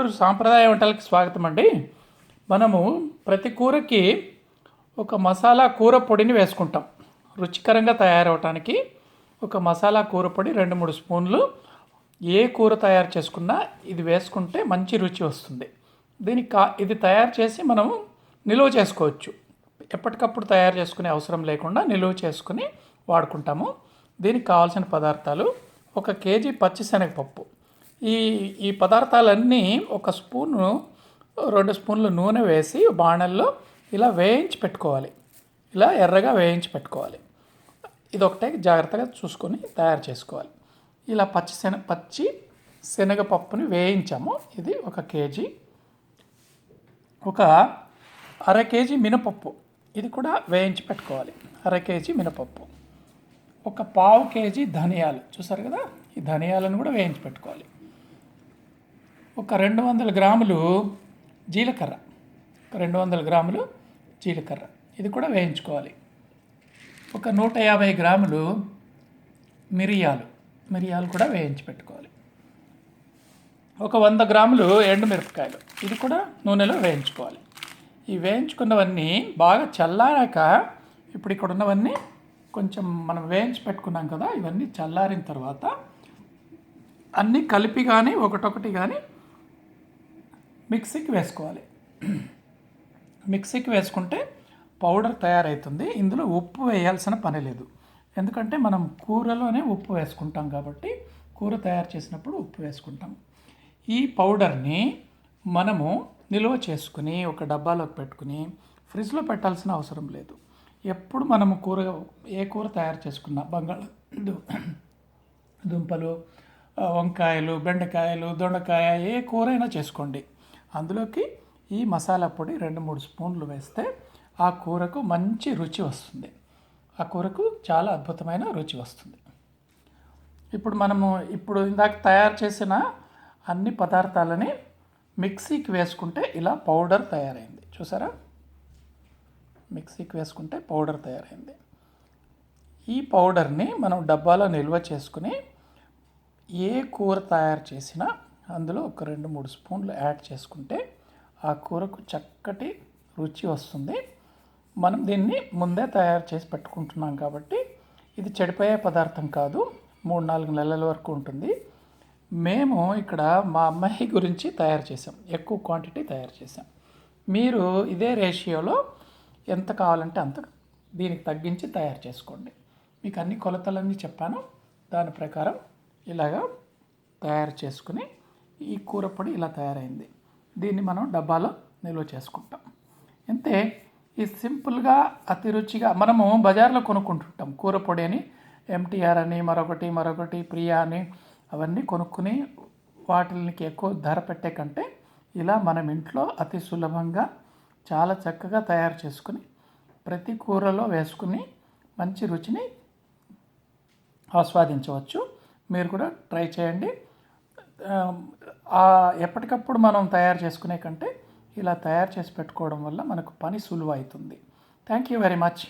సాంప్రదాయ వంటలకు స్వాగతం అండి. మనము ప్రతి కూరకి ఒక మసాలా కూర పొడిని వేసుకుంటాం. రుచికరంగా తయారవటానికి ఒక మసాలా కూర పొడి రెండు మూడు స్పూన్లు. ఏ కూర తయారు చేసుకున్నా ఇది వేసుకుంటే మంచి రుచి వస్తుంది. దీనికి కా ఇది తయారు చేసి మనము నిలువ చేసుకోవచ్చు. ఎప్పటికప్పుడు తయారు చేసుకునే అవసరం లేకుండా నిలువ చేసుకుని వాడుకుంటాము. దీనికి కావాల్సిన పదార్థాలు ఒక కేజీ పచ్చిశనగపప్పు. ఈ ఈ పదార్థాలన్నీ ఒక స్పూను రెండు స్పూన్లు నూనె వేసి బాణల్లో ఇలా వేయించి పెట్టుకోవాలి. ఇలా ఎర్రగా వేయించి పెట్టుకోవాలి. ఇది ఒకటే జాగ్రత్తగా చూసుకొని తయారు చేసుకోవాలి. ఇలా పచ్చి శనగ పచ్చి శనగపప్పుని వేయించాము. ఇది ఒక కేజీ. ఒక అర కేజీ మినపప్పు. ఇది కూడా వేయించి పెట్టుకోవాలి. అర కేజీ మినపప్పు. ఒక పావు కేజీ ధనియాలు. చూసారు కదా? ఈ ధనియాలను కూడా వేయించి పెట్టుకోవాలి. ఒక రెండు వందల గ్రాములు జీలకర్ర. ఒక రెండు వందల గ్రాములు జీలకర్ర. ఇది కూడా వేయించుకోవాలి. ఒక నూట యాభై గ్రాములు మిరియాలు. మిరియాలు కూడా వేయించి పెట్టుకోవాలి. ఒక వంద గ్రాములు ఎండుమిరపకాయలు ఇది కూడా నూనెలో వేయించుకోవాలి. ఈ వేయించుకున్నవన్నీ బాగా చల్లారాక ఇప్పుడు ఇక్కడ ఉన్నవన్నీ కొంచెం మనం వేయించి పెట్టుకున్నాం కదా ఇవన్నీ చల్లారిన తర్వాత అన్నీ కలిపి కానీ ఒకటొకటి కానీ మిక్సీకి వేసుకోవాలి. మిక్సీకి వేసుకుంటే పౌడర్ తయారవుతుంది ఇందులో ఉప్పు వేయాల్సిన పని లేదు. ఎందుకంటే మనం కూరలోనే ఉప్పు వేసుకుంటాం కాబట్టి కూర తయారు చేసినప్పుడు ఉప్పు వేసుకుంటాం. ఈ పౌడర్ని మనము నిల్వ చేసుకుని ఒక డబ్బాలోకి పెట్టుకుని ఫ్రిడ్జ్లో పెట్టాల్సిన అవసరం లేదు. ఎప్పుడు మనము కూర ఏ కూర తయారు చేసుకున్నా బంగాళ దు- దుంపలు వంకాయలు బెండకాయలు దొండకాయ ఏ కూరైనా చేసుకోండి. అందులోకి ఈ మసాలా పొడి రెండు మూడు స్పూన్లు వేస్తే ఆ కూరకు మంచి రుచి వస్తుంది. ఆ కూరకు చాలా అద్భుతమైన రుచి వస్తుంది. ఇప్పుడు మనము ఇప్పుడు ఇందాక తయారు చేసిన అన్ని పదార్థాలని మిక్సీకి వేసుకుంటే ఇలా పౌడర్ తయారైంది. చూసారా? మిక్సీకి వేసుకుంటే పౌడర్ తయారైంది. ఈ పౌడర్ని మనం డబ్బాలో నిల్వ చేసుకుని ఏ కూర తయారు చేసినా అందులో ఒక రెండు మూడు స్పూన్లు యాడ్ చేసుకుంటే ఆ కూరకు చక్కటి రుచి వస్తుంది. మనం దీన్ని ముందే తయారు చేసి పెట్టుకుంటున్నాం కాబట్టి ఇది చెడిపోయే పదార్థం కాదు. మూడు నాలుగు నెలల వరకు ఉంటుంది. మేము ఇక్కడ మా అమ్మాయి గురించి తయారు చేసాం ఎక్కువ క్వాంటిటీ తయారు చేసాం మీరు ఇదే రేషియోలో ఎంత కావాలంటే అంత దీనికి తగ్గించి తయారు చేసుకోండి. మీకు అన్ని కొలతలన్నీ చెప్పాను. దాని ప్రకారం ఇలాగా తయారు చేసుకుని ఈ కూర పొడి ఇలా తయారైంది. దీన్ని మనం డబ్బాలో నిల్వ చేసుకుంటాం. అంతే ఈ సింపుల్గా అతి రుచిగా మనము బజార్లో కొనుక్కుంటుంటాం. కూర పొడి అని ఎంటీఆర్ అని మరొకటి మరొకటి ప్రియా అని అవన్నీ కొనుక్కుని వాటికి ఎక్కువ ధర పెట్టే కంటే ఇలా మనం ఇంట్లో అతి సులభంగా చాలా చక్కగా తయారు చేసుకుని ప్రతి కూరలో వేసుకుని మంచి రుచిని ఆస్వాదించవచ్చు. మీరు కూడా ట్రై చేయండి. ఎప్పటికప్పుడు మనం తయారు చేసుకునే కంటే ఇలా తయారు చేసి పెట్టుకోవడం వల్ల మనకు పని సులువు అవుతుంది. Thank you very much